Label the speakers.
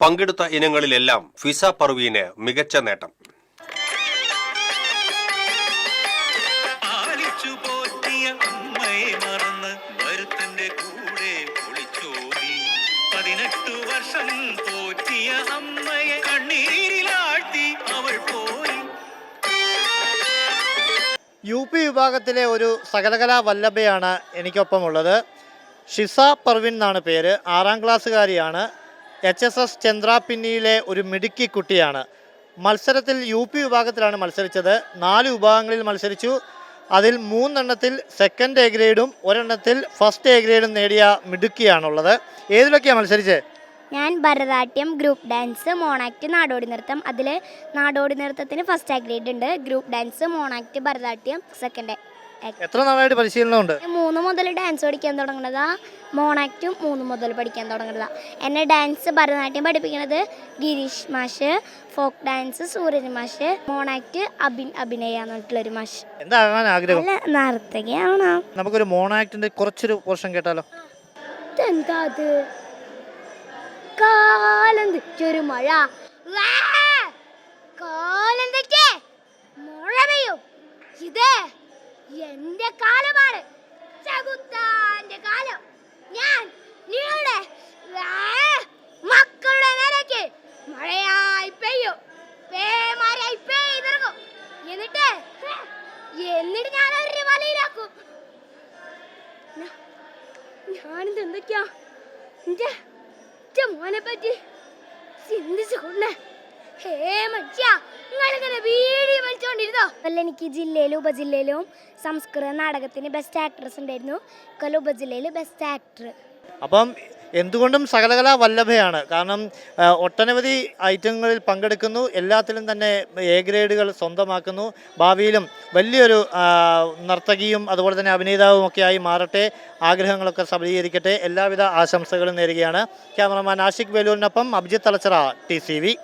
Speaker 1: പങ്കെടുത്ത ഇനങ്ങളിലെല്ലാം ഫിസ പർവീന് മികച്ച നേട്ടം.
Speaker 2: അമ്മയെ മറന്ന് കൂടെ ഒളിച്ചോടി പതിനെട്ടു വർഷം പോറ്റിയ അമ്മയെ കണ്ണീരിലാഴ്ത്തി അവൾ പോയി.
Speaker 3: യു പി വിഭാഗത്തിലെ ഒരു സകലകലാ വല്ലഭയാണ് എനിക്കൊപ്പമുള്ളത്. ഷിസ പർവിൻ എന്നാണ് പേര്. ആറാം ക്ലാസ്സുകാരിയാണ്. എച്ച് എസ് എസ് ചന്ദ്രാപിന്നിയിലെ ഒരു മിടുക്കി കുട്ടിയാണ്. മത്സരത്തിൽ യു പി വിഭാഗത്തിലാണ് മത്സരിച്ചത്. നാല് വിഭാഗങ്ങളിൽ മത്സരിച്ചു. അതിൽ മൂന്നെണ്ണത്തിൽ സെക്കൻഡ് എ ഗ്രേഡും ഒരെണ്ണത്തിൽ ഫസ്റ്റ് എ ഗ്രേഡും നേടിയ മിടുക്കിയാണുള്ളത്. ഏതിലൊക്കെയാണ് മത്സരിച്ചത്
Speaker 4: ഞാൻ ഭരതനാട്യം ഗ്രൂപ്പ് ഡാൻസ് മോണാക്ട് നാടോടി നൃത്തം. അതിൽ നാടോടി നൃത്തത്തിന് ഫസ്റ്റ് എ ഗ്രേഡ് ഉണ്ട്. Group dance mono act Bharatanatyam second
Speaker 3: എത്ര നാളായിട്ട് പരിശീലനമുണ്ട്?
Speaker 4: മൂന്ന് മുതൽ ഡാൻസ് പഠിക്കാൻ തുടങ്ങുന്നതാ. മോണാക്റ്റും മൂന്ന് മുതൽ പഠിക്കാൻ തുടങ്ങുന്നതാ. എന്നെ ഡാൻസ് ഭരതനാട്യം പഠിപ്പിക്കുന്നത് ഗിരീഷ് മാഷ് ഫോക്ക് ഡാൻസ് സൂരജ് മാഷ് മോണാക്ട് അഭിൻ അഭിനയ എന്നിട്ടുള്ളൊരു മാഷ്.
Speaker 3: എന്താകാൻ ആഗ്രഹം?
Speaker 4: നർത്തകിയാണോ
Speaker 3: നമുക്കൊരു മോണാക്ടിന്റെ കുറച്ചൊരു പോർഷൻ കേട്ടാലോ?
Speaker 4: എന്താ അത് കാലം തെറ്റൊരു മഴ! കാലം തെറ്റേ! മഴ പെയ്യും. ഇത് എന്റെ കാലമാണ്. ചകുത്താന്റെ കാലം. ഞാൻ നിങ്ങളുടെ മക്കളുടെ നേരേക്ക് മഴയായി പെയ്യും. പേമാരായി പെയ്തിറങ്ങും എന്നിട്ട് എന്നിട്ട് ഞാൻ അവരുടെ വലയിലാക്കും. ഞാനിത് എന്തൊക്കെയാ? എന്റെ എന്റെ മോനെ പറ്റി ചിന്തിച്ചു കൊണ്ട് ഹേ മച്ചാ നിങ്ങളിങ്ങനെ വീഡിയോ വലിച്ചോണ്ടിരുന്നോ അല്ല എനിക്ക് ജില്ലയിലും ഉപജില്ലയിലും സംസ്കൃത നാടകത്തിന് ബെസ്റ്റ് ആക്ട്രസ് ഉണ്ടായിരുന്നു. കൊല്ലം ഉപജില്ലയിൽ ബെസ്റ്റ് ആക്ടർ
Speaker 3: അപ്പം എന്തുകൊണ്ടും സകലകലാ വല്ലഭയാണ്. കാരണം ഒട്ടനവധി ഐറ്റങ്ങളിൽ പങ്കെടുക്കുന്നു. എല്ലാത്തിലും തന്നെ എ ഗ്രേഡുകൾ സ്വന്തമാക്കുന്നു. ഭാവിയിലും വലിയൊരു നർത്തകിയും അതുപോലെ തന്നെ അഭിനേതാവും ഒക്കെ ആയി മാറട്ടെ. ആഗ്രഹങ്ങളൊക്കെ സഫലീകരിക്കട്ടെ എല്ലാവിധ ആശംസകളും നേരുകയാണ്. ക്യാമറമാൻ ആഷിഖ് വേലൂരിനൊപ്പം Abhijith Thalachara T C V.